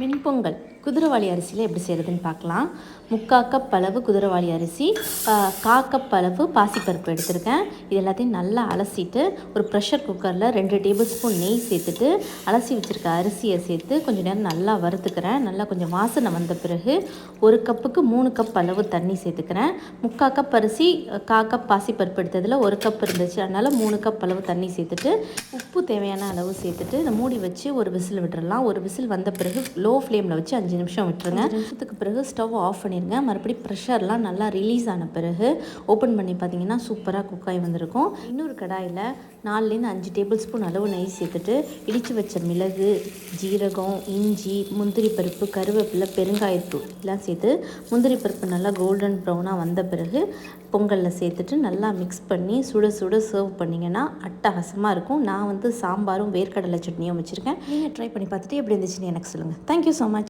மின்பொங்கல். குதிரைவாளி அரிசியில் எப்படி செய்கிறதுன்னு பார்க்கலாம். முக்கால் கப் அளவு குதிரைவாளி அரிசி கா கப் அளவு பாசிப்பருப்பு எடுத்திருக்கேன். இது எல்லாத்தையும் நல்லா அலசிட்டு ஒரு ப்ரெஷர் குக்கரில் ரெண்டு டேபிள் ஸ்பூன் நெய் சேர்த்துட்டு அலசி வச்சுருக்க அரிசியை சேர்த்து கொஞ்சம் நேரம் நல்லா வறுத்துக்கிறேன். நல்லா கொஞ்சம் வாசனை வந்த பிறகு ஒரு கப்புக்கு மூணு கப் அளவு தண்ணி சேர்த்துக்கிறேன். முக்கால் கப் அரிசி கா கப் பாசிப்பருப்பு எடுத்ததில் ஒரு கப் இருந்துச்சு. அதனால் மூணு கப் அளவு தண்ணி சேர்த்துட்டு உப்பு தேவையான அளவு சேர்த்துட்டு இதை மூடி வச்சு ஒரு விசில் விட்டுறலாம். ஒரு விசில் வந்த பிறகு லோ ஃப்ளேமில் வச்சு அஞ்சு நிமிஷம் விட்டுருங்க. அஞ்சு நிமிஷத்துக்கு பிறகு ஸ்டவ் ஆஃப் பண்ணிடுங்க மறுபடியும் ப்ரெஷர்லாம் நல்லா ரிலீஸ் ஆன பிறகு ஓப்பன் பண்ணி பார்த்தீங்கன்னா சூப்பராக குக் ஆகி வந்திருக்கும். இன்னொரு கடாயில் நாலுலேருந்து அஞ்சு டேபிள் ஸ்பூன் அளவு நெய் சேர்த்துட்டு இடித்து வச்ச மிளகு ஜீரகம் இஞ்சி முந்திரி பருப்பு கருவேப்பிலை பெருங்காயத்தூள் எல்லாம் சேர்த்து முந்திரி பருப்பு நல்லா கோல்டன் ப்ரௌனாக வந்த பிறகு பொங்கலில் சேர்த்துட்டு நல்லா மிக்ஸ் பண்ணி சுட சுட சர்வ் பண்ணிங்கன்னா அட்டகாசமாக இருக்கும். நான் வந்து சாம்பாரும் வேர்க்கடலை சட்னியும் வச்சுருக்கேன். நீங்கள் ட்ரை பண்ணி பார்த்துட்டு எப்படி இருந்துச்சுன்னு எனக்கு சொல்லுங்கள் Thank you so much.